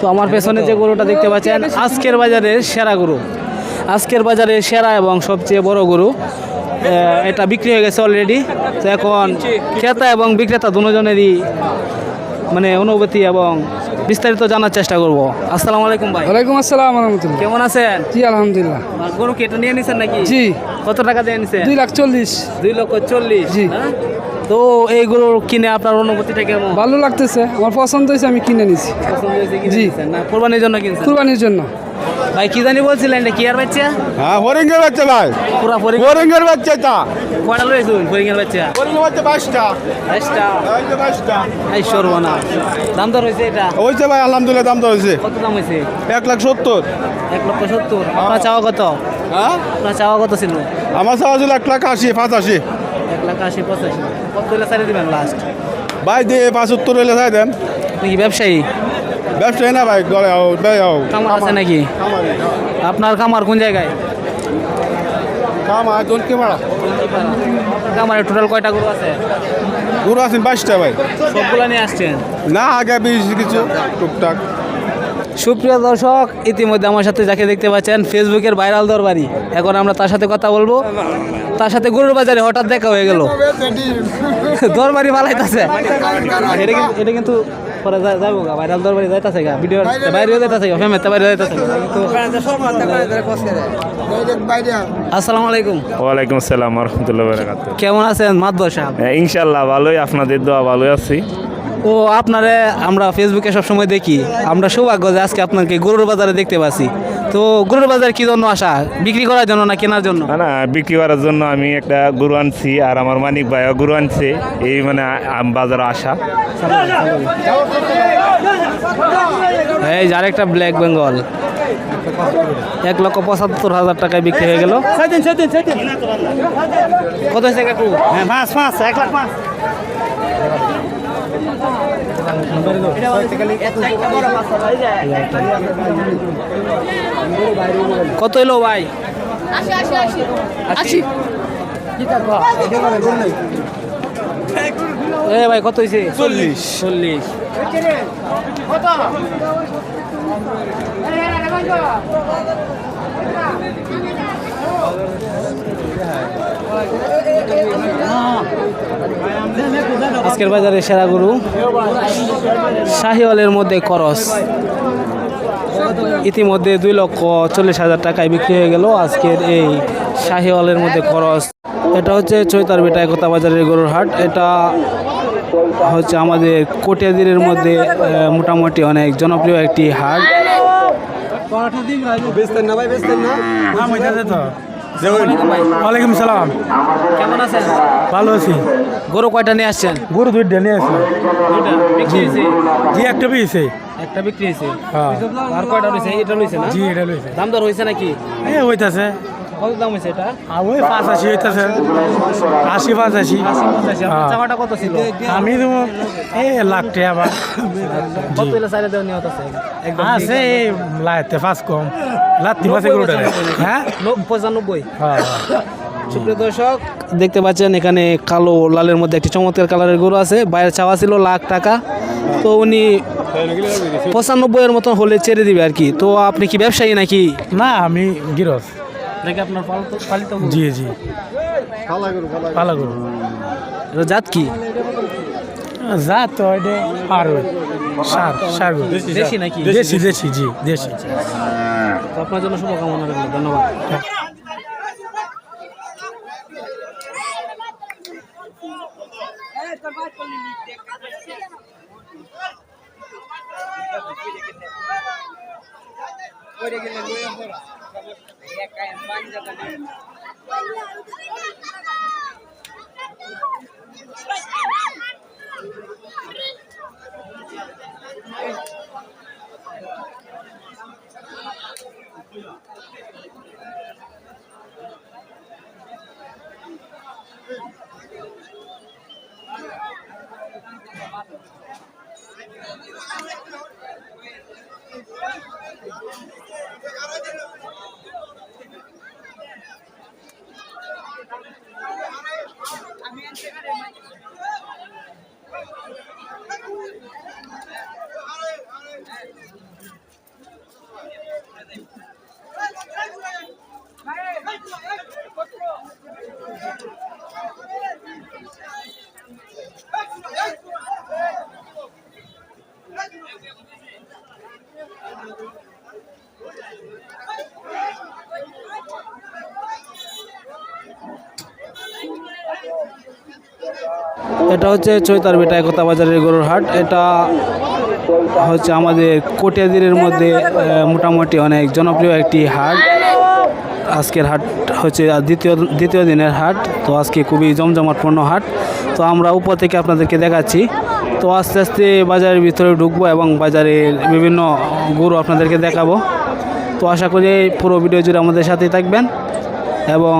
তো আমার পেছনে যে গরুটা দেখতে পাচ্ছেন আজকের বাজারে সেরা গরু। আজকের বাজারে সেরা এবং সবচেয়ে বড় গরু এটা বিক্রি হয়ে গেছে অলরেডি তো এখন ক্রেতা এবং বিক্রেতা দুজনেরই মানে অনুভূতি এবং বিস্তারিত জানার চেষ্টা করব। আসসালামু আলাইকুম ভাই। ওয়ালাইকুম আসসালাম রহমতুল্লাহ কেমন আছেন? জি আলহামদুলিল্লাহ। গরু কি এটা নিয়ে নিছেন নাকি? জি। কত টাকা দিয়ে নিছেন? দুই লাখ চল্লিশ। দুই লক্ষ চল্লিশ। জি। হ্যাঁ? তো এই গরু কিনে আপনার অনুভূতিটা কেমন? ভালো লাগতেছে আমার পছন্দ হয়েছে আমি কিনে নিছি। পছন্দ হয়েছে কিনে জি। নিছেন? না কোরবানির জন্য কিনছেন? কুরবানির জন্য। ভাই কি জানি বলছিলেন এটা কি আর বাচ্চা? হ্যাঁ হরিঙ্গের বাচ্চা ভাই। পুরা ফরিং হরিঙ্গের বাচ্চা তা কয়টা লইছুন ফরিংয়ের বাচ্চা? হরিঙ্গের বাচ্চা বাইশটা। বাইশটা? এই যে বাইশটা। এই সর্বনা দাম দর হয়েছে এটা? হয়েছে ভাই আলহামদুলিল্লাহ দাম তো হয়েছে। কত দাম হয়েছে? এক লাখ সত্তর। এক লক্ষ সত্তর। আপনার চাওয়া কত? হ্যাঁ? আপনার চাওয়া কত ছিল? আমার চাওয়া ছিল এক লাখ আশি পাঁচ আশি। এক লাখ আশি পঁচাশি। কত হলে দিবেন লাস্ট ভাই দিয়ে পাঁচ উত্তর হইলে চাই দেন। আপনি কি ব্যবসায়ী? ব্যবসায়ী না ভাই গড়ে আও আও। কামার আছে নাকি? আপনার কামার কোন জায়গায়? কাম আর জন কে কামারে টোটাল কয়টা গরু আছে? গুরু আছেন বাইশটা ভাই। সবগুলা নিয়ে আসছেন? না আগে বেশি কিছু টুকটাক। সুপ্রিয় দর্শক ইতিমধ্যে আমার সাথে যাকে দেখতে পাচ্ছেন ফেসবুকের ভাইরাল দরবারি। এখন আমরা তার সাথে কথা বলব। তার সাথে গরুর বাজারে হঠাৎ দেখা হয়ে গেল। দরবারি পালাইতেছে। এটা কিন্তু এটা কিন্তু পরে গা ভাইরাল দরবারি যাইতাছে গা। ভিডিও বাইরেও যাইতাছে গা ফেমেতে বাইরে যাইতাছে আসসালামু আলাইকুম। ওয়ালাইকুম আসসালাম রহমতুল্লাহ কেমন আছেন মাদবর সাহেব ইনশাল্লাহ ভালোই আপনাদের দোয়া ভালোই আছি। ও আপনারে আমরা ফেসবুকে সবসময় দেখি। আমরা সৌভাগ্য যে আজকে আপনাকে গরুর বাজারে দেখতে পাচ্ছি। তো গরুর বাজার কি জন্য আসা? বিক্রি করার জন্য না কেনার জন্য? না না বিক্রি করার জন্য আমি একটা গরু আনছি আর আমার মানিক ভাইও গরু আনছে। এই মানে বাজারে আসা। এই যার একটা ব্ল্যাক বেঙ্গল এক লক্ষ পঁচাত্তর হাজার টাকায় বিক্রি হয়ে গেল। কত হয়েছে কাকু হ্যাঁ পাঁচ পাঁচ এক লাখ পাঁচ। কত এলো ভাই? আশি এ ভাই কত হয়েছে চল্লিশ। চল্লিশ। আজকের বাজারে সেরা গরু শাহিওয়ালের মধ্যে করস। ইতিমধ্যে দুই লক্ষ চল্লিশ হাজার টাকায় বিক্রি হয়ে গেল আজকের এই শাহিওয়ালের মধ্যে খরচ এটা হচ্ছে চৈতার বেটা একতা বাজারের গরুর হাট। এটা হচ্ছে আমাদের কটিয়াদিরের মধ্যে মোটামুটি অনেক জনপ্রিয় একটি হাট। ওয়ালাইকুম সালাম। কেমন আছেন? ভালো আছি। গরু কয়টা নিয়ে আসছেন? গরু দুইটা নিয়ে আসি দুইটা বিক্রি জি একটা পেয়েছে। একটা বিক্রি হয়েছে? হ্যাঁ। আর কয়টা রয়েছে এটা রয়েছে না? জি এটা লইছে। দাম দর হয়েছে নাকি? হ্যাঁ হইতাছে। কত দাম হয়েছে এটা? আর ওই পাঁচ আশি হইতাছে। আশি পাঁচ আশি। হ্যাঁ। চাকাটা কত ছিল? আমি তো এ লাখ টাকা বা। কত দেওয়া আছে? একদম আছে। এই লাইতে পাঁচ কম। লাত্তি পাঁচে গরুটা হ্যাঁ? ন- পঁচানব্বই। হ্যাঁ সুপ্রিয় দর্শক দেখতে পাচ্ছেন এখানে কালো লালের মধ্যে একটি চমৎকার কালারের গরু আছে। বাইরে চাওয়া ছিল লাখ টাকা। তো উনি পঁচানব্বই এর মতন হলে ছেড়ে দিবে আর কি। তো আপনি কি ব্যবসায়ী নাকি? না আমি গিরস। রেখে আপনার পালিত পালিত গরু? জি জি। পালা গরু। এটা জাত কি? জাত তো এটা আর ওই সার সার দেশি নাকি? দেশি দেশি জি দেশি। তো আপনার জন্য শুভকামনা রইল ধন্যবাদ। ওইটা গেলে লইয়া পড়া का है। এটা হচ্ছে চৈতার বেটা একতা বাজারের গরুর হাট। এটা হচ্ছে আমাদের কটিয়াদিরের মধ্যে মোটামুটি অনেক জনপ্রিয় একটি হাট। আজকের হাট হচ্ছে দ্বিতীয় দ্বিতীয় দিনের হাট। তো আজকে খুবই জমজমাটপূর্ণ হাট। তো আমরা উপর থেকে আপনাদেরকে দেখাচ্ছি। তো আস্তে আস্তে বাজারের ভিতরে ঢুকবো এবং বাজারের বিভিন্ন গরু আপনাদেরকে দেখাবো। তো আশা করি পুরো ভিডিও জুড়ে আমাদের সাথেই থাকবেন এবং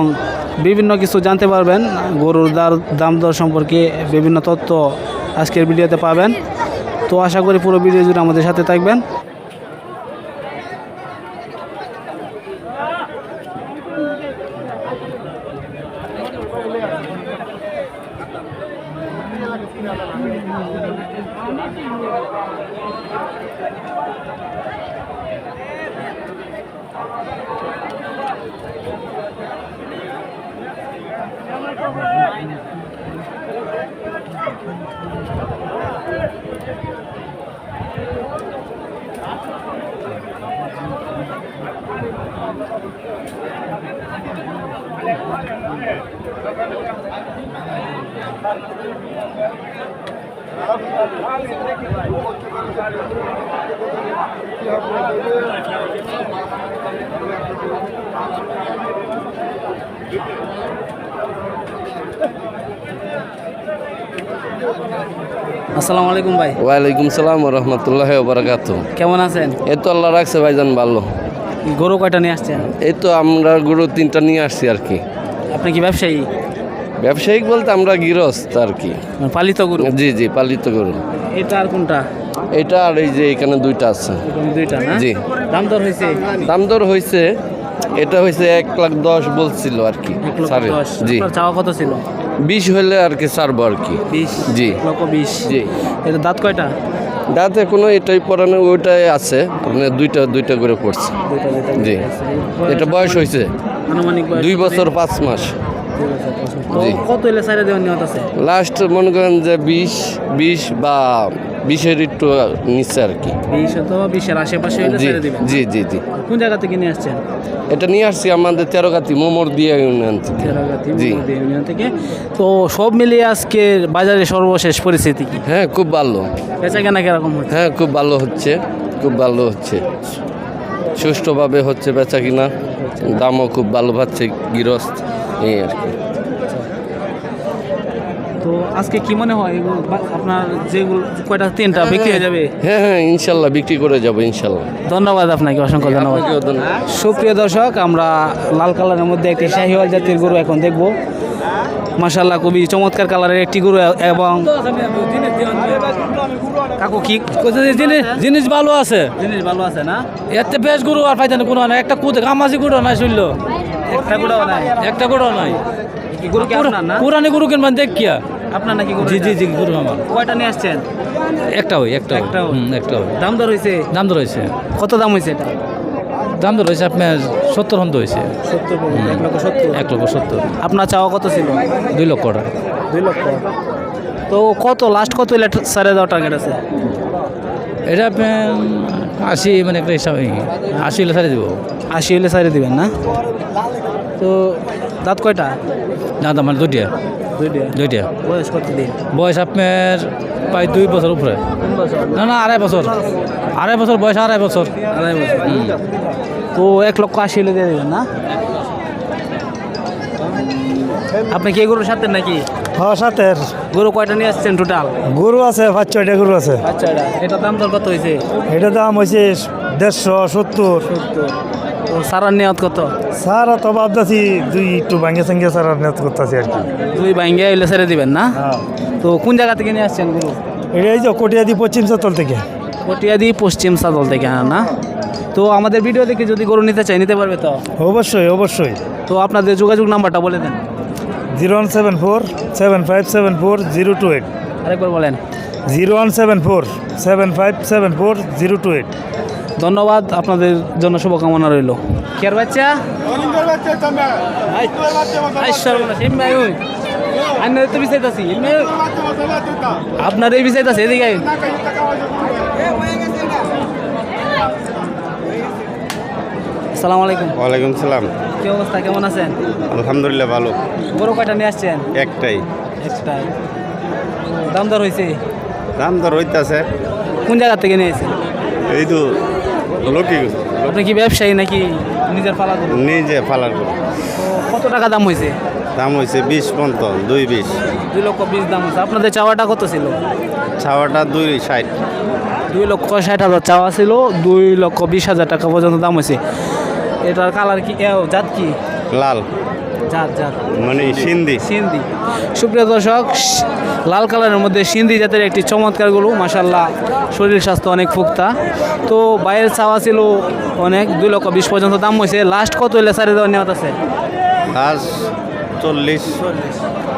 বিভিন্ন কিছু জানতে পারবেন। গরুর দার দাম দর সম্পর্কে বিভিন্ন তথ্য আজকের ভিডিওতে পাবেন। তো আশা করি পুরো ভিডিও জুড়ে আমাদের সাথে থাকবেন। আসসালামু আলাইকুম ভাই। ওয়ালাইকুম সালাম রহমতুল্লাহ বারাকাত কেমন আছেন? এই তো আল্লাহ রাখছে ভাইজান ভালো। গরু কয়টা নিয়ে আসছেন? এই তো আমরা গরু তিনটা নিয়ে আসছি আর কি। আপনি কি ব্যবসায়ী? ব্যবসায়িক বলতে আমরা গৃহস্থ আর কি। পালিত গরু? জি জি পালিত গরু। এটা আর কোনটা? এটা আর এই যে এখানে দুইটা আছে। দুইটা না? জি। দাম দর হয়েছে? দাম দর হয়েছে এটা হয়েছে এক লাখ দশ বলছিল আর কি জি। চাওয়া কত ছিল? বিশ হলে আর কি ছাড়বো আর কি। বিশ? জি। লক্ষ বিশ। জি। এটা দাঁত কয়টা? দাঁত এখনও এটাই পরানো ওইটাই আছে। মানে দুইটা দুইটা করে পড়ছে। জি। এটা বয়স হয়েছে দুই বছর পাঁচ মাস। কত এলে সাইডে দেওয়ার নিয়ত আছে? লাস্ট মনে করেন যে বিশ বিশ বা বিশের একটু নিচে আর কি। বিশ অথবা বিশের আশেপাশে হলে জি ছেড়ে দিবেন। জি জি জি। কোন জায়গা থেকে নিয়ে আসছেন? এটা নিয়ে আসছি আমাদের তেরোগাতি মোমর দিয়ে ইউনিয়ন থেকে। জি। ইউনিয়ন থেকে। তো সব মিলিয়ে আজকে বাজারে সর্বশেষ পরিস্থিতি কি? হ্যাঁ খুব ভালো। বেচা কেনা কীরকম হচ্ছে? হ্যাঁ খুব ভালো হচ্ছে খুব ভালো হচ্ছে। সুষ্ঠুভাবে হচ্ছে বেচা কিনা দামও খুব ভালো পাচ্ছে গৃহস্থ। এই আর কি। তো আজকে কি মনে হয় আপনার যেগুলো কয়টা তিনটা বিক্রি হয়ে যাবে? হ্যাঁ হ্যাঁ ইনশাল্লাহ বিক্রি করে যাব ইনশাল্লাহ। ধন্যবাদ আপনাকে অসংখ্য ধন্যবাদ। সুপ্রিয় দর্শক আমরা লাল কালারের মধ্যে একটি শাহিওয়াল জাতির গরু এখন দেখব। মাশাল্লাহ খুবই চমৎকার কালারের একটি গরু এবং কাকু কি জিনিস জিনিস ভালো আছে। জিনিস ভালো আছে না? এতে বেশ গরু আর পাইতেন কোনো নাই একটা কুদ গামাজি গরু না শুনলো। একটা নাই। একটা নাই। কি গরু কি আপনার না? পুরানি গরু কিনবেন দেখ কিয়া আপনার নাকি গরু জি জি জি গরু আমার। কয়টা নিয়ে আসছেন? একটা ওই একটা? হুম, একটা দাম দর হয়েছে দাম দর রয়েছে কত দাম হয়েছে এটা? দাম তো রয়েছে আপনার সত্তর হন্ত হয়েছে এক লক্ষ সত্তর। আপনার চাওয়া কত ছিল? দুই লক্ষ টাকা। দুই লক্ষ। তো কত লাস্ট কত সাড়ে দেওয়া টার্গেট আছে? এটা আশি মানে একটা হিসাব আশি হলে ছাড়ে দিব। আশি হলে সাইডে দিবেন না? তো দাঁত কয়টা? না দাম মানে দুইটা। বয়স কত দিন বয়স আপনার প্রায় দুই বছর উপরে। না না আড়াই বছর। আড়াই বছর বয়স আড়াই বছর। আড়াই বছর। তো এক লক্ষ আশি হলে দিয়ে দেবেন না? আপনি কি গরুর সাথে নাকি? হ্যাঁ সাতের গরু কয়টা নিয়ে আসছেন টোটাল গরু আছে পাঁচ ছয়টা গরু আছে। আচ্ছা এটা দাম দর কত হয়েছে এটা দাম হয়েছে দেড়শো সত্তর। তো সারার নিয়ত কত? স্যার তো ভাবতেছি দুই একটু ভাঙ্গে সঙ্গে স্যার নেত করতেছি আর কি। দুই বাইঙ্গে হইলে ছেড়ে দিবেন না? হ্যাঁ। তো কোন জায়গা থেকে নিয়ে আসছেন গরু? এটা এই যে কটিয়াদি পশ্চিম সাতল থেকে। পটিয়াদি পশ্চিম সাদল থেকে হ্যাঁ না? তো আমাদের ভিডিও দেখে যদি গরু নিতে চাই নিতে পারবে তো? অবশ্যই অবশ্যই। তো আপনাদের যোগাযোগ নাম্বারটা বলে দেন। Zero one seven four seven five seven four zero two eight. আরেকবার বলেন। Zero one seven four seven five seven four zero two eight. ধন্যবাদ আপনাদের জন্য শুভকামনা রইল। কেয়ার বাচ্চা? আপনার এই বিষয়তাছে এদিকে আসসালামু আলাইকুম। ওয়ালাইকুম সালাম। কি অবস্থা? কেমন আছেন? আলহামদুলিল্লাহ ভালো। গরু কয়টা নিয়ে আসছেন? একটাই। একটাই। দাম দর হয়েছে? দাম দর হইতাছে। কোন জায়গা থেকে নিয়েছেন এই তো লোকি আপনি কি ব্যবসায়ী নাকি নিজের করুন নিজে ফালার করে কত টাকা দাম হয়েছে? দাম হয়েছে বিশ পন্ত দুই বিশ। দুই লক্ষ বিশ দাম হয়েছে। আপনাদের চাওয়াটা কত ছিল? ছাওয়াটা দুই ষাট। দুই লক্ষ ষাট হাজার চাওয়া ছিল দুই লক্ষ বিশ হাজার টাকা পর্যন্ত দাম হয়েছে। এটার কালার কি? জাত কি? লাল। জাত জাত। মানে সিন্ধি। সিন্ধি। সুপ্রিয় দর্শক লাল কালারের মধ্যে সিন্ধি জাতের একটি চমৎকার গরু। মাসাল্লাহ শরীর স্বাস্থ্য অনেক ফুক্তা তো বাইরের চাওয়া ছিল অনেক দুই লক্ষ বিশ পর্যন্ত দাম হয়েছে। লাস্ট কত হইলে সারি দেওয়ার নিয়ত আছে? আজ চল্লিশ।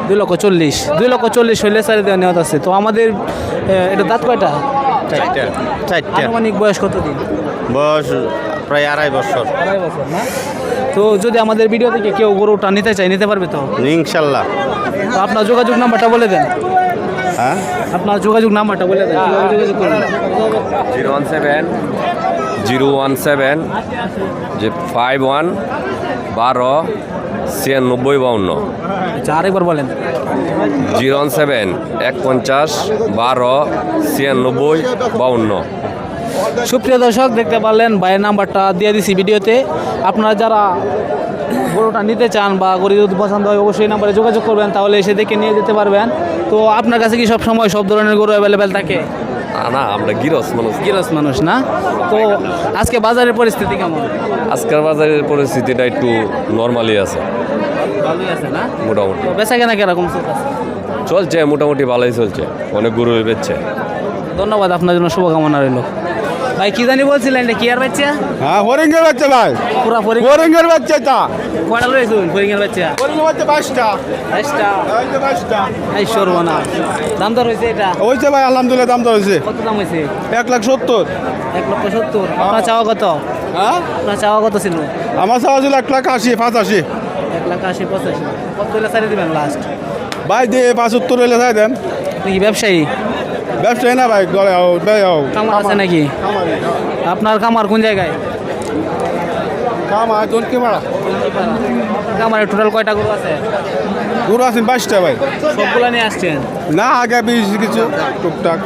দুই লক্ষ চল্লিশ। দুই লক্ষ চল্লিশ হইলে সারি দেওয়ার নিয়ত আছে। তো আমাদের এটা দাঁত কয়টা? আনুমানিক বয়স কত দিন বয়স প্রায় আড়াই বছর। আড়াই বছর না? তো যদি আমাদের ভিডিও থেকে কেউ গরুটা নিতে চায় নিতে পারবে তো? ইনশাল্লাহ। তো আপনার যোগাযোগ নাম্বারটা বলে দেন। হ্যাঁ? আপনার যোগাযোগ নাম্বারটা বলে দেন যোগাযোগ zero one seven zero one seven যে ফাইভ ওয়ান বারো ছিয়ানব্বই বাউন্ন। আচ্ছা আরেকবার বলেন। জিরো ওয়ান সেভেন এক পঞ্চাশ বারো ছিয়ানব্বই বাউন্ন। সুপ্রিয় দর্শক দেখতে পারলেন ভাইয়ের নাম্বারটা দিয়ে দিছি ভিডিওতে। আপনারা যারা গরুটা নিতে চান বা গরু যদি পছন্দ হয় অবশ্যই নাম্বারে যোগাযোগ করবেন তাহলে এসে দেখে নিয়ে যেতে পারবেন। তো আপনার কাছে কি সব সময় সব ধরনের গরু অ্যাভেলেবেল থাকে? না আমরা গিরস মানুষ। গিরস মানুষ না? তো আজকে বাজারের পরিস্থিতি কেমন? আজকের বাজারের পরিস্থিতিটা একটু নর্মালি আছে। ভালোই আছে না? মোটামুটি। বেচা কেনা কীরকম চলতেছে? চলছে মোটামুটি ভালোই চলছে। অনেক গরু বেচছে। ধন্যবাদ আপনার জন্য শুভকামনা রইল। ভাই কি জানি বলছিলেন এটা কি আর বাচ্চা? হ্যাঁ হরিঙ্গের বাচ্চা ভাই। পুরা ফরিং হরিঙ্গের বাচ্চা তা কয়টা রয়েছে ফরিংয়ের বাচ্চা? হরিঙ্গের বাচ্চা বাইশটা। বাইশটা? বাইশটা। এই সর্বনা দাম দর হয়েছে এটা? হয়েছে ভাই আলহামদুলিল্লাহ দাম তো হয়েছে। কত দাম হয়েছে? এক লাখ সত্তর। এক লক্ষ সত্তর। আপনার চাওয়া কত? হ্যাঁ? আপনার চাওয়া কত ছিল? আমার চাওয়া ছিল এক লাখ আশি পাঁচ আশি। এক লাখ আশি পঁচাশি। কত হলে সারি দেবেন লাস্ট ভাই দিয়ে পাঁচ উত্তর হইলে চাই দেন। ব্যবসায়ী? ব্যবসায়ী না ভাই গলে আও বে আও কামার আছে নাকি? আপনার কামার কোন জায়গায়? কাম আয় তোর কি মারা কামারে টোটাল কয়টা গরু আছে? গরু আছেন বাইশটা ভাই। সবগুলা নিয়ে আসছেন? না আগে বিশ কিছু টুকটাক।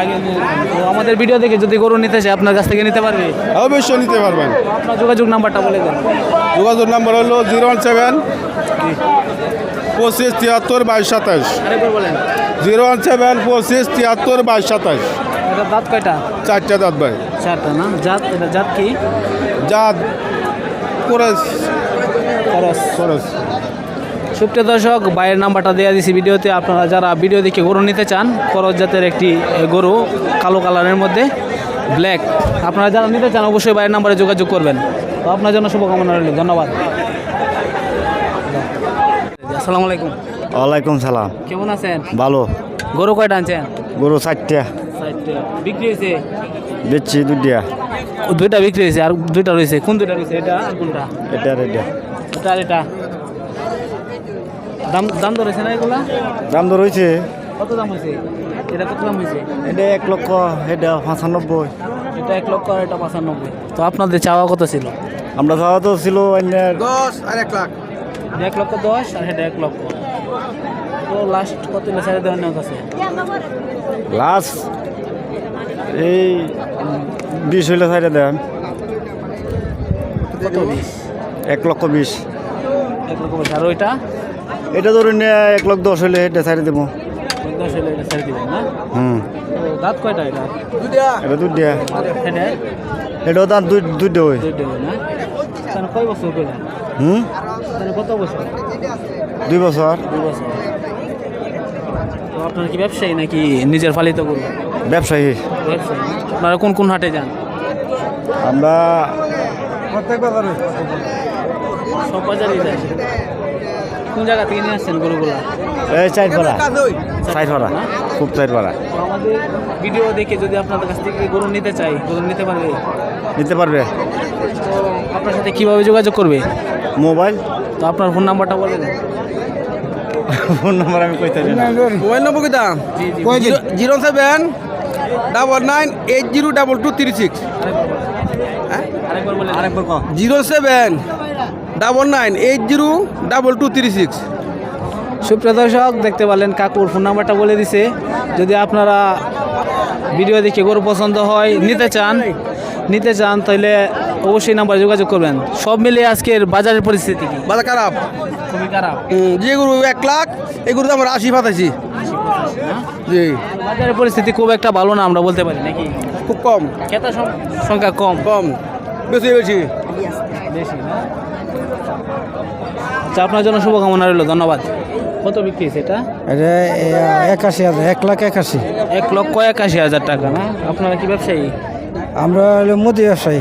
আগে তো আমাদের ভিডিও দেখে যদি গরু নিতে চাই আপনার কাছ থেকে নিতে পারবে? অবশ্যই নিতে পারবেন। আপনার যোগাযোগ নাম্বারটা বলে দেন। যোগাযোগ নাম্বার হলো জিরো ওয়ান সেভেন পঁচিশ তিয়াত্তর বাইশ সাতাশ। আরেকবার বলেন। জিরো ওয়ান সেভেন পঁচিশ তিয়াত্তর বাইশ সাতাশ এটা দাঁত কয়টা? চারটা দাঁত ভাই। চারটা না? জাত এটা জাত কি? যা খরচ খরচ খরচ সুপ্রিয় দর্শক বাইরের নাম্বারটা দেওয়া দিয়েছি ভিডিওতে। আপনারা যারা ভিডিও দেখে গরু নিতে চান করজ জাতের একটি গরু কালো কালারের মধ্যে ব্ল্যাক। আপনারা যারা নিতে চান অবশ্যই বাইরের নাম্বারে যোগাযোগ করবেন। তো আপনার জন্য শুভকামনা রইল। ধন্যবাদ। আসসালামু আলাইকুম। ওয়ালাইকুম সালাম। কেমন আছেন? ভালো। গরু কয়টা আনছেন? গরু চারটা। বিক্রি হয়েছে? বেচছি দুটিয়া দুইটা বিক্রি হয়েছে আর দুইটা রয়েছে। কোন দুইটা রয়েছে? এটা আর কোনটা? এটা আর এটা। এটা আর এটা। দাম দাম ধরেছে না এগুলা? দাম তো রয়েছে কত দাম হয়েছে? এটা কত দাম হয়েছে? এটা এক লক্ষ এটা পঁচানব্বই। এটা এক লক্ষ এটা পঁচানব্বই। তো আপনাদের চাওয়া কত ছিল? আমরা যাওয়া তো ছিল অন্যের এক লক্ষ দশ আর এটা এক লক্ষ। লাস্ট কত দেওয়ার আছে? লাস্ট এই বিশ হইলে সাইডে দেন। এক লক্ষ বিশ। এক লক্ষ বিশ। আর ওইটা? এটা ধরুন এক লক্ষ দশ হইলে এটা সাইডে দেবো। দশ হলে এটা ছেড়ে দিবেন না? হুম। তো দাঁত কয়টা এটা? এটা দুটিয়া আর এটাও দাম দুই দুইটা হই দুইটা না? তাহলে কয় বছর হুম? কত বছর? দুই বছর। দুই বছর। তো আপনার কি ব্যবসায়ী নাকি নিজের পালিত গরু? ব্যবসায়ী। ব্যবসায়ী। না? আপনারা কোন কোন হাটে যান? আমরা সব বাজারে যান। কোন জায়গা থেকে নিয়ে আসছেন গরুগুলা? এই চাইট পাড়া চাইট পাড়া খুব চাইট পাড়া আমাদের ভিডিও দেখে যদি আপনাদের কাছ থেকে গরু নিতে চাই গরু নিতে পারবে? নিতে পারবে। আপনার সাথে কীভাবে যোগাযোগ করবে? মোবাইল। তো আপনার ফোন নাম্বারটা বলে দেন। ফোন নাম্বার আমি কইতে মোবাইল নম্বর কি দাম জি জি। Zero seven double nine eight zero double two three six. আরেকবার zero seven double nine eight zero double two three six. সুপ্রিয় দর্শক দেখতে পারলেন কাকুর ফোন নাম্বারটা বলে দিছে। যদি আপনারা ভিডিও দেখে গরু পছন্দ হয় নিতে চান নিতে চান তাহলে অবশ্যই নাম্বার যোগাযোগ করবেন। সব মিলে আজকের বাজারের পরিস্থিতি কি? বাজার খারাপ। খুবই খারাপ। যে গরু এক লাখ এই গরু আমরা আশি পাতাইছি জি। বাজারের পরিস্থিতি খুব একটা ভালো না আমরা বলতে পারি নাকি? খুব কম। ক্রেতা সংখ্যা কম। কম। বেশি বেশি। বেশি আচ্ছা আপনার জন্য শুভকামনা রইল ধন্যবাদ। কত বিক্রি হয়েছে এটা? এটা একাশি হাজার এক লাখ একাশি। এক লক্ষ একাশি হাজার টাকা না? আপনারা কি ব্যবসায়ী? আমরা হলো মুদি ব্যবসায়ী।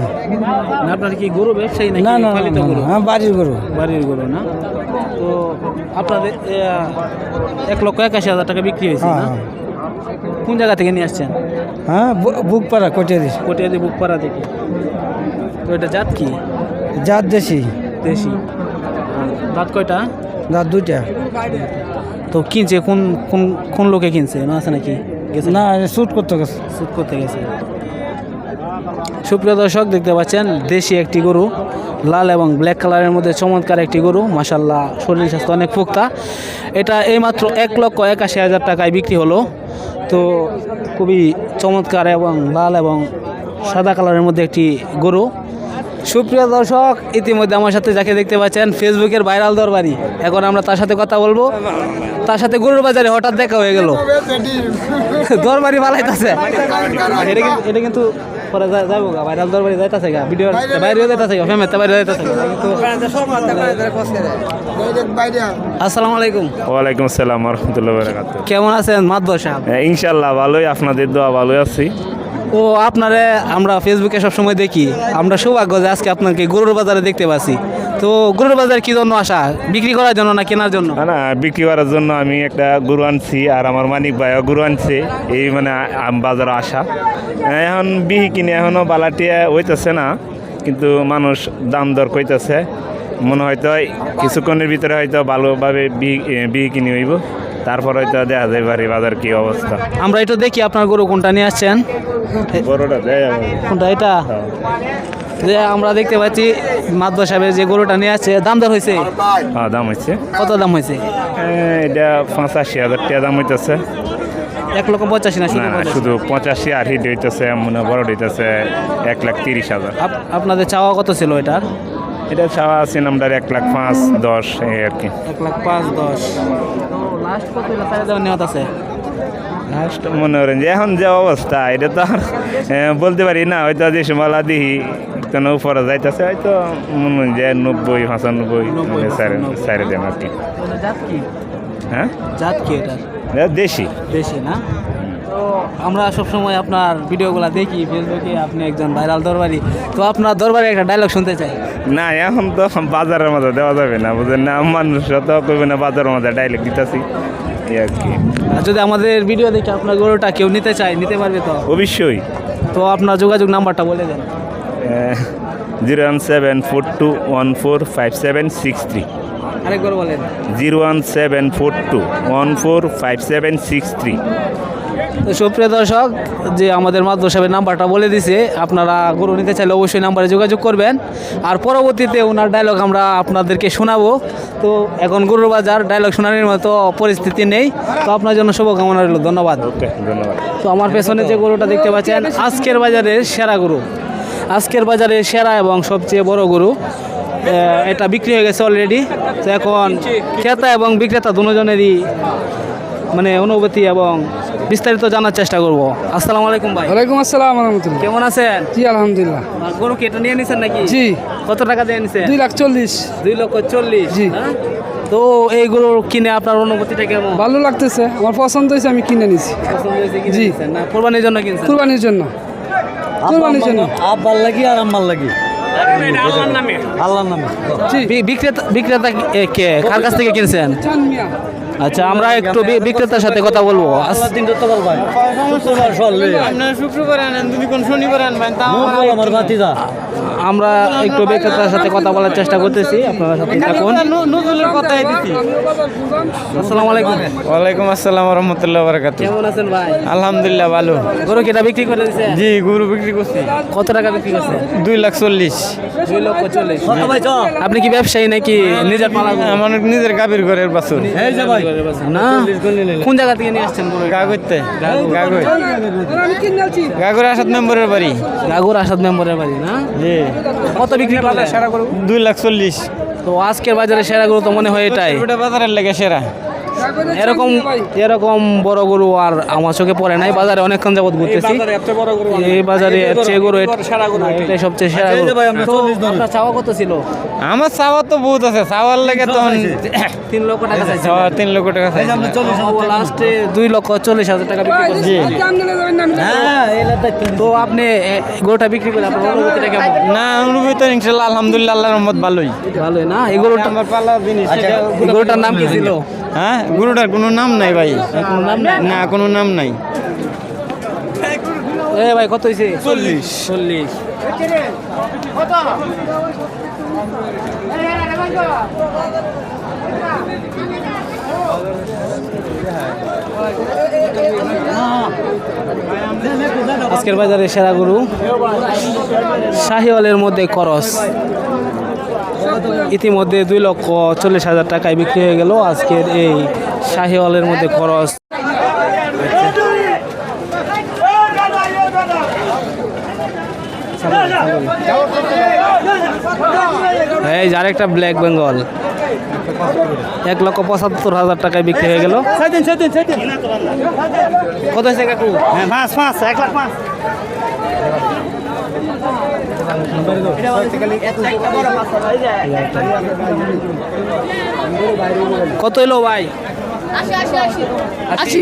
আপনার কি গরু ব্যবসায়ী নাকি না না না, পালিত গরু? হ্যাঁ বাড়ির গরু। বাড়ির গরু না? তো আপনাদের এক লক্ষ একাশি হাজার টাকা বিক্রি হয়েছে হ্যাঁ না? হ্যাঁ। কোন জায়গা থেকে নিয়ে আসছেন? হ্যাঁ বু- বুক পাড়া কটিয়ে দিস কটিয়াদি বুকপাড়া থেকে। তো এটা জাত কি? জাত দেশি। দেশি। দাঁত কয়টা? জাত দুইটা। তো কিনছে কোন কোন কোন লোকে কিনছে? না আছে নাকি? গেছে না শ্যুট করতে গেছে। শুট করতে গেছে। সুপ্রিয় দর্শক দেখতে পাচ্ছেন দেশি একটি গরু লাল এবং ব্ল্যাক কালারের মধ্যে চমৎকার একটি গরু মাসাল্লাহ শরীর স্বাস্থ্য অনেক পোক্তা। এটা এইমাত্র এক লক্ষ একাশি হাজার টাকায় বিক্রি হলো। তো খুবই চমৎকার এবং লাল এবং সাদা কালারের মধ্যে একটি গরু। সুপ্রিয় দর্শক ইতিমধ্যে আমার সাথে যাকে দেখতে পাচ্ছেন ফেসবুকের ভাইরাল দরবারি। এখন আমরা তার সাথে কথা বলব। তার সাথে গরুর বাজারে হঠাৎ দেখা হয়ে গেল। দরবারি পালাইতেছে। এটা কিন্তু পরে যাব গা ভাইরাল দরবারি যাইতাছে গা ভিডিও বাইরেও যাইতাছে গা ফেমেতে বাইরে যাইতাছে গা। আসসালামু আলাইকুম। ওয়ালাইকুম আসসালাম রহমতুল্লাহ কেমন আছেন মাদবর সাহেব ইনশাল্লাহ ভালোই আপনাদের দোয়া ভালোই আছি। ও আপনারে আমরা ফেসবুকে সবসময় দেখি। আমরা সৌভাগ্য যে আজকে আপনাকে গরুর বাজারে দেখতে পাচ্ছি। তো গরুর বাজার কি জন্য আসা বিক্রি করার জন্য না কেনার জন্য? না বিক্রি করার জন্য আমি একটা গরু আনছি আর আমার মানিক ভাইও গরু আনছে। এই মানে বাজারে আসা এখন বিহি কিনে এখনও বালাটিয়া হইতেছে না, কিন্তু মানুষ দাম দর কইতেছে। মনে হয়তো কিছুক্ষণের ভিতরে হয়তো ভালোভাবে বিহি কিনে হইব। তারপর হয়তো দেখা যায় বাড়ি বাজার কি অবস্থা। আমরা একটু দেখি আপনার গরু কোনটা নিয়ে আসছেন। গরুটা কোনটা এটা? যে আমরা দেখতে পাচ্ছি মাদবর সাহেবের যে গরুটা নিয়ে আসছে দাম দর হয়েছে? হ্যাঁ দাম হচ্ছে কত দাম হয়েছে? এটা পঁচাশি হাজার টাকা দাম হইতেছে। এক লক্ষ পঁচাশি না শুধু পঁচাশি? শুধু পঁচাশি আর হিট হইতেছে মনে বড় হইতেছে এক লাখ তিরিশ হাজার। আপ- আপনাদের চাওয়া কত ছিল এটার? এটা চাওয়া আছে নামটার এক লাখ পাঁচ দশ এই আর কি। এক লাখ পাঁচ দশ। লাস্ট কত দেওয়ার আছে? লাস্ট মনে করেন যে এখন যে অবস্থা এটা তো আর বলতে পারি না হয়তো যে সময় দিহি কোনো উপরে যাইতেছে হয়তো মনে হয় যে নব্বই পঁচানব্বই মানে সাড়ে সাড়ে দেন আর কি। হ্যাঁ? জাত কি এটা? এটা দেশি না? তো আমরা সবসময় আপনার ভিডিওগুলো দেখি ফেসবুকে আপনি একজন ভাইরাল দরবারি। তো আপনার দরবারে একটা ডায়লগ শুনতে চাই। না এখন তো বাজারের মধ্যে দেওয়া যাবে না বুঝলেন না? মানুষ তো কইবে না বাজারের মধ্যে ডাইরেক্ট দিতেছি। আর কি। আর যদি আমাদের ভিডিও দেখে আপনার গরুটা কেউ নিতে চায় নিতে পারবে তো? অবশ্যই। তো আপনার যোগাযোগ নাম্বারটা বলে দেন। Zero one seven four two one four five seven six three. আরেকবার বলেন। Zero one seven four two one four five seven six three. তো সুপ্রিয় দর্শক যে আমাদের মাদ্র সাহেবের নাম্বারটা বলে দিছে আপনারা গরু নিতে চাইলে অবশ্যই নাম্বারে যোগাযোগ করবেন। আর পরবর্তীতে ওনার ডায়লগ আমরা আপনাদেরকে শোনাবো। তো এখন গরুর বাজার ডায়লগ শোনানোর মতো পরিস্থিতি নেই। তো আপনার জন্য শুভকামনা রইল ধন্যবাদ। ধন্যবাদ। তো আমার পেছনে যে গরুটা দেখতে পাচ্ছেন আজকের বাজারের সেরা গরু। আজকের বাজারে সেরা এবং সবচেয়ে বড় গরু এটা বিক্রি হয়ে গেছে অলরেডি তো এখন ক্রেতা এবং বিক্রেতা দুজনেরই মানে অনুভূতি এবং বিস্তারিত জানার চেষ্টা করব। আসসালামু আলাইকুম ভাই। ওয়ালাইকুম আসসালাম রহমতুল্লাহ কেমন আছেন? জি আলহামদুলিল্লাহ। আর গরু কি এটা নিয়ে নিছেন নাকি? জি। কত টাকা দিয়ে নিছেন দুই লাখ চল্লিশ। দুই লক্ষ চল্লিশ। জি। হ্যাঁ? তো এই গরু কিনে আপনার অনুভূতিটা কেমন? ভালো লাগতেছে। আমার পছন্দ হয়েছে আমি কিনে নিছি। পছন্দ হয়েছে কিনে জি। না? কোরবানির জন্য কিনছেন? কুরবানির জন্য। কুরবানির জন্য। আব্বার লাগি আর আম্মার লাগি। আল্লাহর নামে। জি। বিক্রেতা বিক্রেতা কে কার কাছ থেকে কিনছেন? চান মিয়া আচ্ছা আমরা একটু বিক্রেতার সাথে কথা বলব। আমার ভাতিজা আমরা একটু বিক্রেতার সাথে কথা বলার চেষ্টা করতেছি আপনারা সাথে থাকুন। আসসালামু আলাইকুম। ওয়ালাইকুম আসসালাম রহমতুল্লাহ বরকাত কেমন আছেন ভাই? আলহামদুলিল্লাহ ভালো। গরু কেটা বিক্রি করে দিয়েছে জি গরু বিক্রি করছি। কত টাকা বিক্রি করছে দুই লাখ চল্লিশ। দুই লক্ষ চল্লিশ। আপনি কি ব্যবসায়ী নাকি নিজের পালা আমার নিজের গাভীর ঘরের বাছুর। না কোন জায়গা থেকে নিয়ে আসছেন গরু? গাগরতে গাগর। গাগর আসাদ মেম্বরের বাড়ি। গাগুর আসাদ মেম্বরের বাড়ি না? জি। কত বিক্রি করলেন? সেরা দুই লাখ চল্লিশ। তো আজকের বাজারে সেরা গুলো তো মনে হয় এটাই। ওটা বাজারের লেগে সেরা। এরকম এরকম বড় গরু আর আমার চোখে পড়ে নাই বাজারে অনেকক্ষণ যাবত ঘুরতেছি। এই বাজারে চেয়ে গরু এট- সবচেয়ে সেরা গরু। তো আপনার চাওয়া কত ছিল? আমার চাওয়া তো বহুত আছে। চাওয়ার লেগে তো তিন লক্ষ টাকা চাইছে। চাওয়া তিন লক্ষ টাকা চাইছে। লাস্টে দুই লক্ষ চল্লিশ হাজার টাকা বিক্রি করছেন জি তো। আপনি গরুটা বিক্রি করে আপনার অনুভূতিটা কেমন? না অনুভূত ইনশাল্লাহ আলহামদুলিল্লাহ আল্লাহর রহমত ভালোই। ভালোই না? এই গরুটা আমার পালা জিনিস এই গরুটার নাম কি ছিল? হ্যাঁ? গরুটার কোনো নাম নাই ভাই। কোনো নাম নাই? না কোনো নাম নাই। এ ভাই কত হয়েছে চল্লিশ। চল্লিশ। আজকের বাজারে সেরা গরু শাহিওয়ালের মধ্যে করস ইতিমধ্যে দুই লক্ষ চল্লিশ হাজার টাকায় বিক্রি হয়ে গেল। আজকের এই শাহিওয়ালের মধ্যে খরচ। এই যার একটা ব্ল্যাক বেঙ্গল এক লক্ষ পঁচাত্তর হাজার টাকায় বিক্রি হয়ে গেল। কত হয়েছে কাকু পাঁচ পাঁচ এক লাখ পাঁচ। কত এলো ভাই? আশি আশি আশি। আশি।